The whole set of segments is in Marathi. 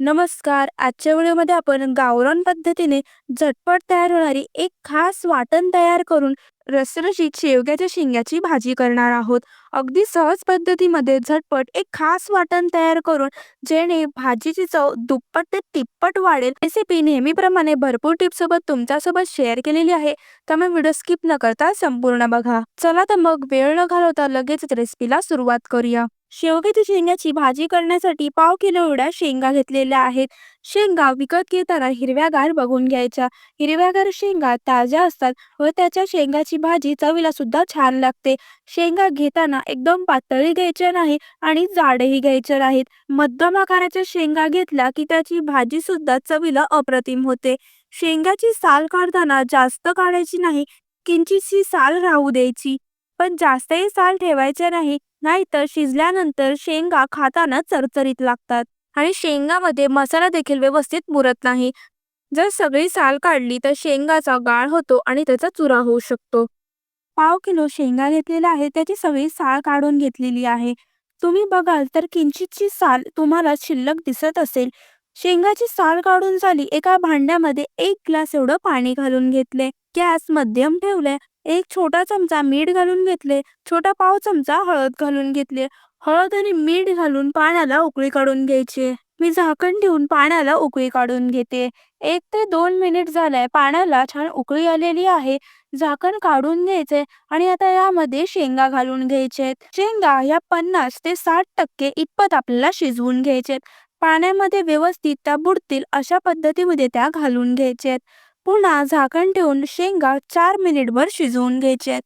नमस्कार. आजच्या व्हिडिओमध्ये आपण गावरान पद्धतीने झटपट तयार होणारी एक खास वाटण तयार करून रसरशीत शेवग्याच्या शेंग्याची भाजी करणार आहोत. अगदी सहज पद्धतीमध्ये झटपट एक खास वाटण तयार करून जेणे भाजीची चव दुप्पट ते तिप्पट वाढेल. रेसिपी नेहमीप्रमाणे भरपूर टिप्ससोबत तुमच्यासोबत शेअर केलेली आहे. त्यामुळे व्हिडिओ स्किप न करता संपूर्ण बघा. चला तर मग वेळ न घालवता लगेच रेसिपीला सुरुवात करूया. शेवग्याच्या शेंगाची भाजी करण्यासाठी पाव किलो एवढ्या शेंगा घेतलेल्या आहेत. शेंगा विकत घेताना हिरव्यागार बघून घ्यायच्या. हिरव्यागार शेंगा ताज्या असतात व त्याच्या शेंगाची भाजी चवीला सुद्धा छान लागते. शेंगा घेताना एकदम पातळी घ्यायच्या नाही आणि जाडही घ्यायच्या नाहीत. मध्यम आकाराच्या शेंगा घेतल्या की त्याची भाजी सुद्धा चवीला अप्रतिम होते. शेंगाची साल काढताना जास्त काढायची नाही किंचितशी साल राहू द्यायची. पण जास्तही साल ठेवायचे नाही नाहीतर शिजल्यानंतर शेंगा खाताना चरचरीत लागतात आणि शेंगामध्ये मसाला देखील व्यवस्थित मुरत नाही. जर सगळी साल काढली तर शेंगाचा गाळ होतो आणि त्याचा चुरा होऊ शकतो. पाव किलो शेंगा घेतलेला आहे त्याची सगळी साल काढून घेतलेली आहे. तुम्ही बघाल तर किंचितची साल तुम्हाला शिल्लक दिसत असेल. शेंगाची साल काढून झाली एका भांड्यामध्ये एक ग्लास एवढं पाणी घालून घेतले. गॅस मध्यम ठेवले एक छोटा चमचा मीठ घालून घेतले छोटा पाव चमचा हळद घालून घेतले. हळद आणि मीठ घालून पाण्याला उकळी काढून घ्यायची. मी झाकण ठेवून पाण्याला उकळी काढून घेते. एक ते दोन मिनिट झालंय पाण्याला छान उकळी आलेली आहे. झाकण काढून घ्यायचे आणि आता यामध्ये शेंगा घालून घ्यायचे शेंगा या पन्नास ते साठ टक्के इतपत आपल्याला शिजवून घ्यायचे पाण्यामध्ये व्यवस्थित त्या बुडतील अशा पद्धतीमध्ये त्या घालून घ्यायचे पुन्हा झाकण ठेवून शेंगा चार मिनिटभर शिजवून घ्यायचे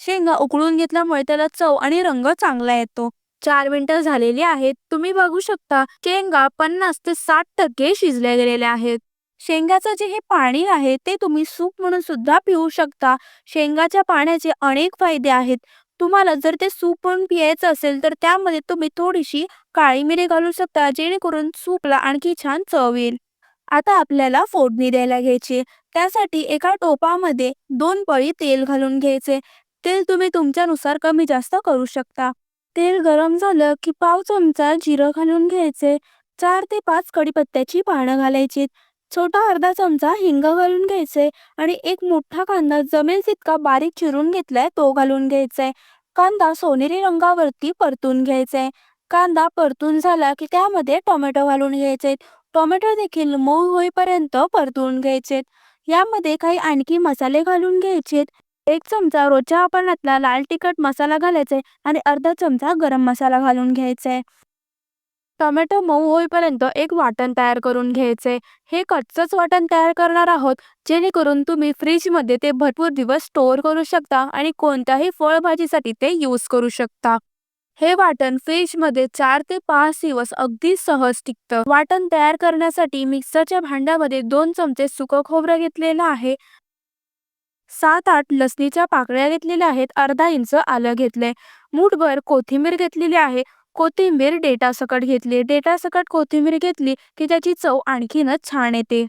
शेंगा उकळून घेतल्यामुळे त्याला चव आणि रंग चांगला येतो. चार मिनिटं झालेली आहेत. तुम्ही बघू शकता शेंगा पन्नास ते साठ टक्के शिजल्या गेलेल्या आहेत. शेंगाचं जे हे पाणी आहे ते तुम्ही सूप म्हणून सुद्धा पिऊ शकता. शेंगाच्या पाण्याचे अनेक फायदे आहेत. तुम्हाला जर ते सूप म्हणून पियायचं असेल तर त्यामध्ये तुम्ही थोडीशी काळी मिरी घालू शकता जेणेकरून सूपला आणखी छान चव येईल. आता आपल्याला फोडणी द्यायला घ्यायची त्यासाठी एका टोपामध्ये दोन पळी तेल घालून घ्यायचे. तेल तुम्ही तुमच्यानुसार कमी जास्त करू शकता. तेल गरम झालं की पाव चमचा जिरं घालून घ्यायचे. चार ते पाच कडीपत्त्याची पानं घालायची. छोटा अर्धा चमचा हिंग घालून घ्यायचे आणि एक मोठा कांदा जमेल तितका बारीक चिरून घेतलाय तो घालून घ्यायचाय. कांदा सोनेरी रंगावरती परतून घ्यायचाय. कांदा परतून झाला की त्यामध्ये टोमॅटो घालून घ्यायचे. टोमॅटो देखील मऊ होईपर्यंत परतून घ्यायचे. यामध्ये काही आणखी मसाले घालून घ्यायचे. एक चमचा रोजच्या वापरण्यातला लाल तिखट मसाला घालायचा आहे आणि अर्धा चमचा गरम मसाला घालून घ्यायचा. आहे टोमॅटो मऊ होईपर्यंत एक वाटण तयार करून घ्यायचे. हे कच्चच वाटण तयार करणार आहोत जेणेकरून तुम्ही फ्रीजमध्ये ते भरपूर दिवस स्टोअर करू शकता आणि कोणत्याही फळभाजीसाठी ते यूज करू शकता. हे वाटण फ्रीजमध्ये चार ते पाच दिवस अगदी सहज टिकतं. वाटण तयार करण्यासाठी मिक्सरच्या भांड्यामध्ये दोन चमचे सुकं खोबरं घेतलेलं आहे. सात आठ लसणीच्या पाकळ्या घेतलेल्या आहेत अर्धा इंच आलं घेतलंय. मूठभर कोथिंबीर घेतलेली आहे. कोथिंबीर डेटा सकट घेतली. डेटा सकट कोथिंबीर घेतली की त्याची चव आणखीनच छान येते.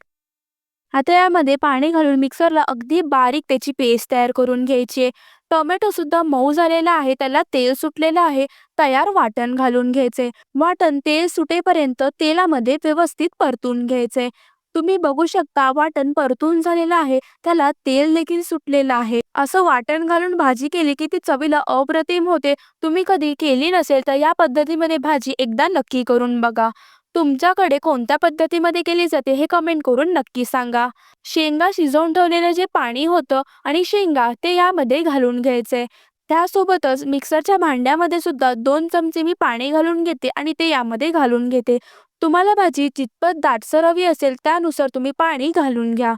आता यामध्ये पाणी घालून मिक्सरला अगदी बारीक त्याची पेस्ट तयार करून घ्यायची टोमॅटो सुद्धा मऊ झालेला आहे त्याला तेल सुटलेलं आहे तयार वाटण घालून घ्यायचे. वाटण तेल सुटेपर्यंत तेलामध्ये व्यवस्थित परतून घ्यायचे. तुम्ही बघू शकता वाटण परतून झालेलं आहे त्याला तेल देखील सुटलेलं आहे. असं वाटण घालून भाजी केली की ती चवीला अप्रतिम होते. तुम्ही कधी केली नसेल तर या पद्धतीमध्ये भाजी एकदा नक्की करून बघा. तुमच्याकडे कोणत्या पद्धतीमध्ये केली जाते हे कमेंट करून नक्की सांगा. शेंगा शिजवून ठेवलेलं जे पाणी होतं आणि शेंगा ते यामध्ये घालून घ्यायचे. त्यासोबतच मिक्सरच्या भांड्यामध्ये सुद्धा दोन चमचे मी पाणी घालून घेते आणि ते यामध्ये घालून घेते. तुम्हाला भाजी जितपत दाटसर हवी असेल त्यानुसार तुम्ही पाणी घालून घ्या.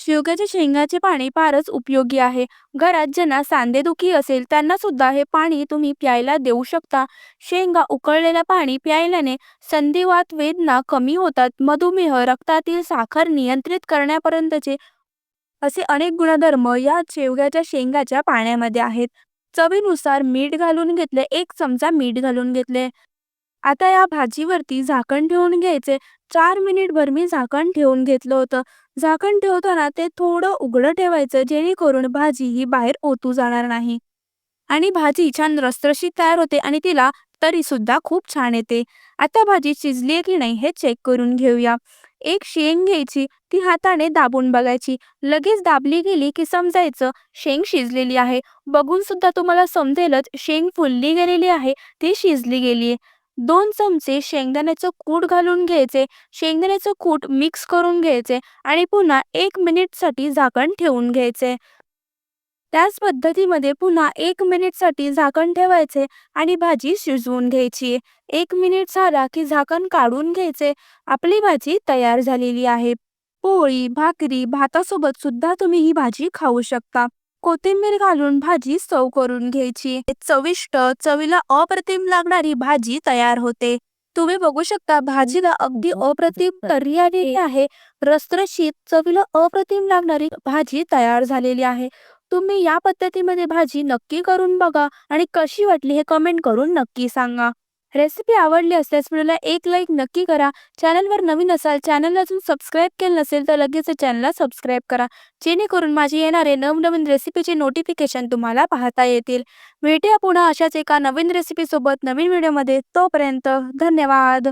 शेवग्याच्या शेंगाचे पाणी फारच उपयोगी आहे. घरात ज्यांना सांधेदुखी असेल त्यांना सुद्धा हे पाणी तुम्ही प्यायला देऊ शकता. शेंगा उकळलेलं पाणी प्यायल्याने संधिवात वेदना कमी होतात. मधुमेह रक्तातील साखर नियंत्रित करण्यापर्यंतचे असे अनेक गुणधर्म या शेवग्याच्या शेंगाच्या पाण्यामध्ये आहेत. चवीनुसार मीठ घालून घेतले एक चमचा मीठ घालून घेतले. आता या भाजीवरती झाकण ठेवून घ्यायचे. चार मिनिटभर मी झाकण ठेवून घेतलं होतं. झाकण ठेवताना ते थोडं उघडं ठेवायचं जेणेकरून भाजी ही बाहेर ओतू जाणार नाही. आणि भाजी छान रसरशीत तयार होते आणि तिला तरी सुद्धा खूप छान येते. आता भाजी शिजली आहे की नाही हे चेक करून घेऊया. एक शेंग घ्यायची ती हाताने दाबून बघायची. लगेच दाबली गेली की समजायचं शेंग शिजलेली आहे. बघून सुद्धा तुम्हाला समजेलच शेंग फुलली गेलेली आहे ती शिजली गेली आहे दोन चमचे शेंगदाण्याचं कूट घालून घ्यायचे. शेंगदाण्याचं कूट मिक्स करून घ्यायचे आणि पुन्हा एक मिनिटसाठी झाकण ठेवून घ्यायचे. त्याच पद्धतीमध्ये पुन्हा एक मिनिटसाठी झाकण ठेवायचे आणि भाजी शिजवून घ्यायची. एक मिनिट झाला की झाकण काढून घ्यायचे. आपली भाजी तयार झालेली आहे. पोळी भाकरी भातासोबत सुद्धा तुम्ही ही भाजी खाऊ शकता. कोथिंबीर घालून भाजी सर्व करून घ्यायची. चविष्ट चवीला अप्रतिम लागणारी भाजी तयार होते. तुम्ही बघू शकता भाजीला अगदी अप्रतिम तर्री आलेली आहे. रसरशीत चवीला अप्रतिम लागणारी भाजी तयार झालेली आहे. तुम्ही या पद्धतीमध्ये भाजी नक्की करून बघा आणि कशी वाटली हे कमेंट करून नक्की सांगा. रेसिपी आवडली असल्यास व्हिडिओला एक लाईक नक्की करा. चॅनलवर नवीन असाल चॅनल अजून सबस्क्राईब केलं नसेल तर लगेच चॅनलला सबस्क्राईब करा. जेणेकरून माझे येणारे नवनवीन रेसिपीचे नोटिफिकेशन तुम्हाला पाहता येतील. भेटूया पुन्हा अशाच एका नवीन रेसिपीसोबत नवीन व्हिडिओमध्ये तोपर्यंत धन्यवाद.